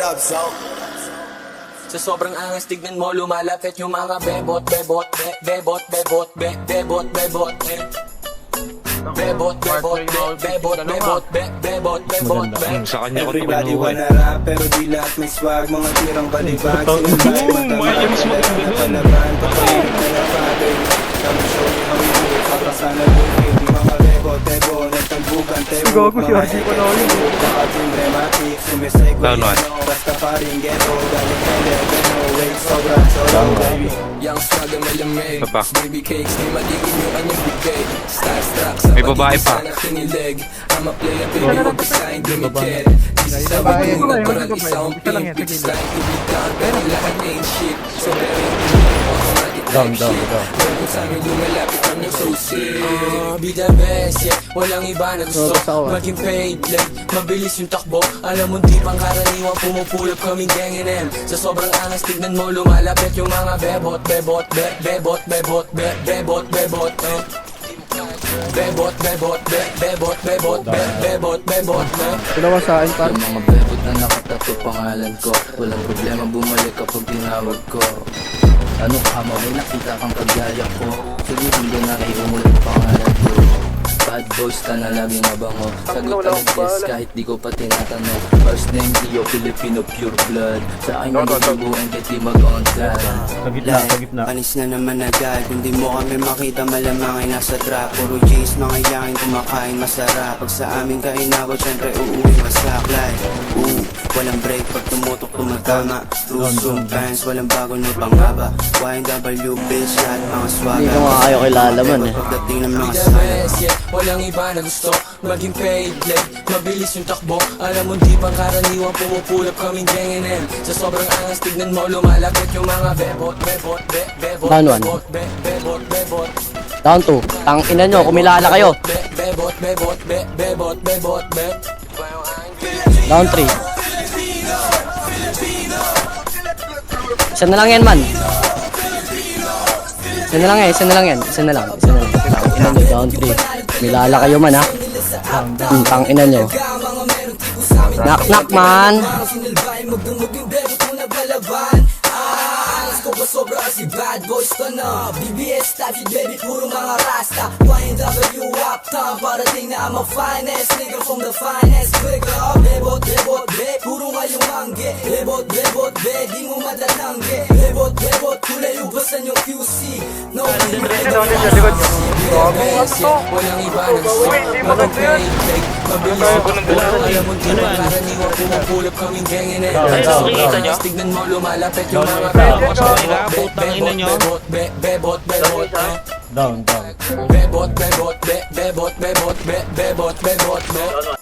What up, so? Sa sobrang angas tignan mo lumalapit yung mga bebot, bebot, be, bebot, bebot, be, bebot, bebot, eh. Bebot, bebot, be, bebot, bebot, be, bebot, bebot, be. Sa kanya ko Everybody wanna rap pero di lahat may swag Mga tirang balibag Putang Sila ina mo, tayo may James matama maganda dun. palaban Patayin ka na father Kami show Gago, si RJ ko na ulit. One. no Basta pa. May babae pa. Babae, babae, babae. Down, down, down. Ah, Be the best, yeah Walang iba na gusto. Maging paid like Mabilis yung takbo Alam mo di pang karaniwang Pumupulot kaming gang M Sa sobrang angas tignan mo Lumalapit yung mga bebot Bebot, be, bebot, bebot, be, bebot, bebot eh. Bebot, bebot, be, bebot, bebot, be, bebot, bebot eh. Dalawa sa akin, par. Yung mga bebot na nakatato pangalan ko Walang problema bumalik kapag tinawag ko Ano ka mo, may nakita kang kagaya ko. Sige, hindi na kayo umulit pangalan ko Bad boys ka na laging mabango. Sagot agad yes kahit di ko pa tinatanong. First name Dio, Filipino pure blood. Sa akin yung bubuin kahit di mag-on time Sa gitna, sa gitna. Panis na naman agad. Kung di mo kami makita malamang ay nasa trap Puro J's mga yangin kumakain masarap. Pag sa aming kainabot syempre uuwi masaklay Ooh, walang break pag tumutok tumatama. Lusong pants, walang bago na pangaba. YNW bitch, lahat mga swaga Hindi ko nga kayo kilala man eh. Pagdating ng mga sana Walang iba na gusto Maging paid like Mabilis yung takbo Alam mo di pang karaniwang Pumupulot kaming M Sa sobrang angas tignan mo Lumalapit yung mga bebot, bebot, be, bebot, Down one. bebot, be, bebot, bebot Down 2. Tang ina nyo, kumilala kayo. Be, bebot, bebot, be, bebot, bebot, be Down 3. Isa na lang yan, man. Isa na lang yan, isa na lang yan. Isa na lang, isa na lang. Tang ina nyo, down 3. Milala kayo man, ha? Hmm, tang ina nyo. Knock, knock, man. Ah, ko sobra kasi bad boys to na BBS type shit baby puro mga rasta YNW uptown parating na I'm a finest nigga from the finest Quick up, bebot, bebot, be Puro ngayong mangge Bebot, bebot, be Di mo madatangge Bebot, bebot, kulay ubasan yung QC No, di mo Takbo Alam mo di pumupulot kaming gang in it Tignan mo lumalapit yung mga bebot Bebot, bebot, be- bebot, bebot. Down, down. Bebot, bebot, be- bebot, bebot, be- bebot, bebot, be